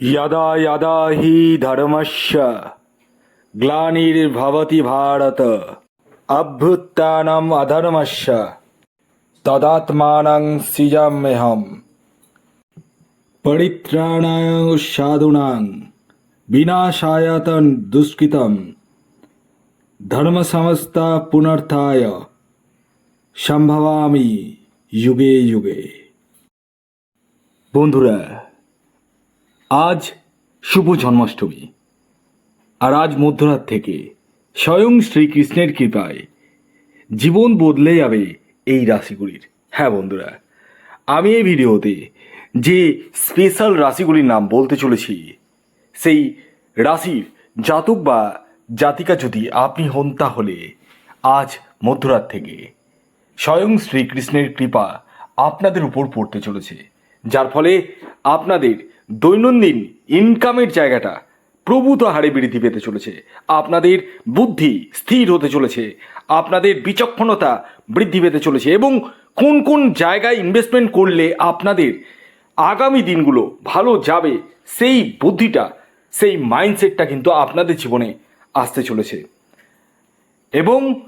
यदा यदा हि धर्मस्य ग्लानिर्भवति भारत अभ्युत्थानम् अधर्मस्य तदात्मानं सृजाम्यहम् परित्राणाय साधूनां विनाशाय तं दुष्कृतं ধর্মসমস্তা পুনর্থায় সম্ভবামি যুগে যুগে বন্ধুরা আজ শুভ জন্মাষ্টমী। আর আজ মধ্যরাত থেকে স্বয়ং শ্রীকৃষ্ণের কৃপায় জীবন বদলে যাবে এই রাশিগুলির। হ্যাঁ বন্ধুরা, আমি এই ভিডিওতে যে স্পেশাল রাশিগুলির নাম বলতে চলেছি, সেই রাশির জাতক বা জাতিকা যদি আপনি হন তাহলে আজ মধ্যরাত থেকে স্বয়ং শ্রীকৃষ্ণের কৃপা আপনাদের উপর পড়তে চলেছে। যার ফলে আপনাদের দৈনন্দিন ইনকামের জায়গাটা প্রভূত হারে বৃদ্ধি পেতে চলেছে। আপনাদের বুদ্ধি স্থির হতে চলেছে। আপনাদের বিচক্ষণতা বৃদ্ধি পেতে চলেছে এবং কোন কোন জায়গায় ইনভেস্টমেন্ট করলে আপনাদের আগামী দিনগুলো ভালো যাবে, সেই বুদ্ধিটা, সেই মাইন্ডসেটটা কিন্তু আপনাদের জীবনে আসতে চলেছে। এবং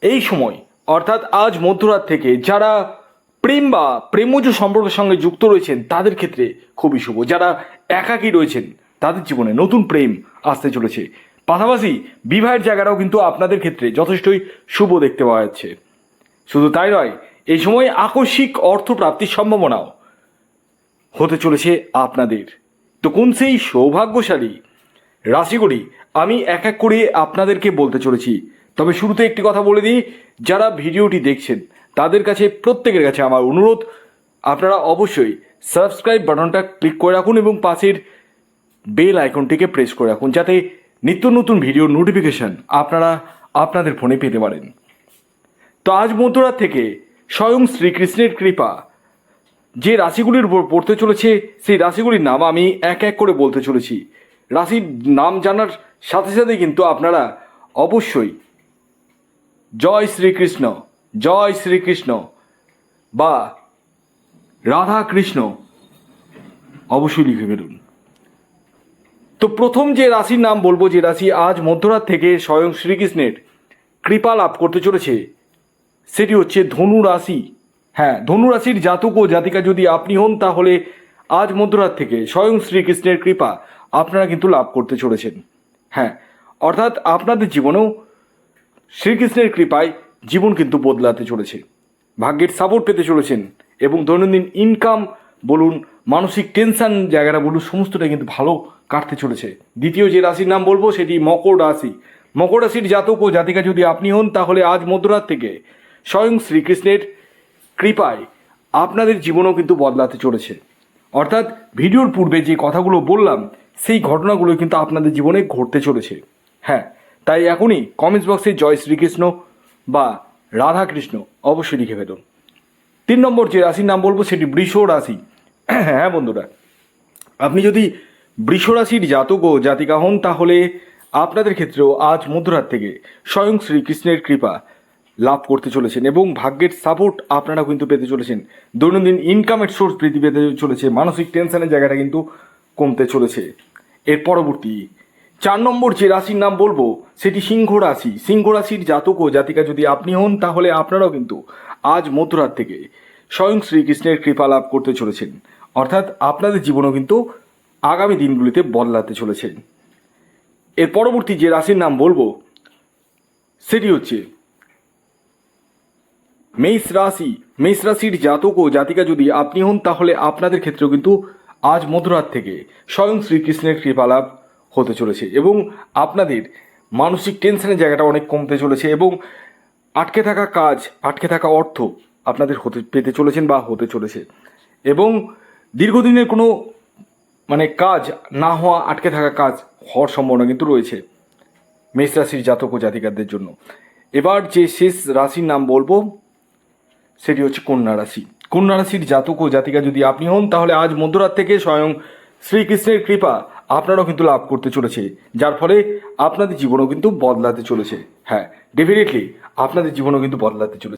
এই সময়, অর্থাৎ আজ মধ্যরাত থেকে যারা প্রেম বা প্রেমজ সম্পর্কের সঙ্গে যুক্ত রয়েছেন, তাদের ক্ষেত্রে খুবই শুভ। যারা একাকী রয়েছেন, তাদের জীবনে নতুন প্রেম আসতে চলেছে। পাশাপাশি বিবাহের জায়গাটাও কিন্তু আপনাদের ক্ষেত্রে যথেষ্টই শুভ দেখতে পাওয়া যাচ্ছে। শুধু তাই নয়, এই সময় আকস্মিক অর্থ প্রাপ্তির সম্ভাবনাও হতে চলেছে আপনাদের। তো কোন সেই সৌভাগ্যশালী রাশিগুলি আমি এক এক করে আপনাদেরকে বলতে চলেছি। তবে শুরুতে একটি কথা বলে দিই, যারা ভিডিওটি দেখছেন তাদের কাছে, প্রত্যেকের কাছে আমার অনুরোধ। আপনারা অবশ্যই সাবস্ক্রাইব বাটনটা ক্লিক করে রাখুন এবং পাশের বেল আইকনটিকে প্রেস করে রাখুন, যাতে নিত্য নতুন ভিডিও নোটিফিকেশন আপনারা আপনাদের ফোনে পেতে পারেন। তো আজ মধ্যরাত থেকে স্বয়ং শ্রীকৃষ্ণের কৃপা। যে রাশিগুলির উপর পড়তে চলেছে, সেই রাশিগুলির নাম আমি এক এক করে বলতে চলেছি। রাশির নাম জানার সাথে সাথে কিন্তু আপনারা অবশ্যই জয় শ্রীকৃষ্ণ। জয় শ্রীকৃষ্ণ বা রাধা কৃষ্ণ। অবশ্যই লিখে ফেলুন। তো প্রথম যে রাশির নাম বলব, যে রাশি আজ মধ্যরাত থেকে স্বয়ং শ্রীকৃষ্ণের কৃপা লাভ করতে চলেছে, সেটি হচ্ছে ধনু রাশি। হ্যাঁ ধনু রাশির জাতক ও জাতিকা যদি আপনি হন, তাহলে আজ মধ্যরাত থেকে স্বয়ং শ্রীকৃষ্ণের কৃপা আপনারা কিন্তু লাভ করতে চলেছেন। হ্যাঁ অর্থাৎ আপনাদের জীবনেও শ্রীকৃষ্ণের কৃপায় জীবন কিন্তু বদলাতে চলেছে। ভাগ্যের সাপোর্ট পেতে চলেছেন এবং দৈনন্দিন ইনকাম বলুন, মানসিক টেনশন জায়গাটা বলুন সমস্তটা কিন্তু ভালো কাটতে চলেছে। দ্বিতীয় যে রাশির নাম বলব সেটি মকর রাশি। মকর রাশির জাতক ও জাতিকা যদি আপনি হন, তাহলে আজ মধ্যরাত থেকে স্বয়ং শ্রীকৃষ্ণের কৃপায় আপনাদের জীবনও কিন্তু বদলাতে চলেছে। অর্থাৎ ভিডিওর পূর্বে যে কথাগুলো বললাম, সেই ঘটনাগুলো কিন্তু আপনাদের জীবনে ঘটতে চলেছে। হ্যাঁ তাই এখনই কমেন্টস বক্সে জয় শ্রীকৃষ্ণ বা রাধা কৃষ্ণ অবশ্যই লিখে ফেলুন। তিন নম্বর যে রাশির নাম বলব সেটি বৃষ রাশি। হ্যাঁ বন্ধুরা, আপনি যদি বৃষ রাশির জাতক ও জাতিকা হন, তাহলে আপনাদের ক্ষেত্রেও আজ মধ্যরাত থেকে স্বয়ং শ্রীকৃষ্ণের কৃপা লাভ করতে চলেছেন এবং ভাগ্যের সাপোর্ট আপনারা কিন্তু পেতে চলেছেন। দৈনন্দিন ইনকামের সোর্স বৃদ্ধি পেতে চলেছে, মানসিক টেনশনের জায়গাটা কিন্তু কমতে চলেছে। এর পরবর্তী চার নম্বর যে রাশির নাম বলব, সেটি সিংহ রাশি। সিংহ রাশির জাতক ও জাতিকা যদি আপনি হন, তাহলে আপনারাও কিন্তু আজ মধ্যরাত থেকে স্বয়ং শ্রীকৃষ্ণের কৃপা লাভ করতে চলেছেন। অর্থাৎ আপনাদের জীবনও কিন্তু আগামী দিনগুলিতে বদলাতে চলেছে এর পরবর্তী যে রাশির নাম বলব, সেটি হচ্ছে মেষ রাশি। মেষ রাশির জাতক ও জাতিকা যদি আপনি হন, তাহলে আপনাদের ক্ষেত্রেও কিন্তু আজ মধ্যরাত থেকে স্বয়ং শ্রীকৃষ্ণের কৃপালাভ হতে চলেছে এবং আপনাদের মানসিক টেনশনের জায়গাটা অনেক কমতে চলেছে এবং আটকে থাকা কাজ, আটকে থাকা অর্থ আপনাদের হতে, পেতে চলেছেন বা হতে চলেছে। এবং দীর্ঘদিনের কোনো মানে কাজ না হওয়া, আটকে থাকা কাজ হওয়ার সম্ভাবনা কিন্তু রয়েছে মেষ রাশির জাতক ও জাতিকাদের জন্য। এবার যে শেষ রাশির নাম বলব, সেটি হচ্ছে কন্যা রাশি। কন্যা রাশির জাতক ও জাতিকা যদি আপনি হন, তাহলে আজ মধ্যরাত থেকে স্বয়ং শ্রীকৃষ্ণের কৃপা আপনারাও কিন্তু লাভ করতে চলেছে, যার ফলে আপনাদের জীবনও কিন্তু বদলাতে চলেছে। হ্যাঁ ডেফিনেটলি আপনাদের জীবনও কিন্তু বদলাতে চলেছে।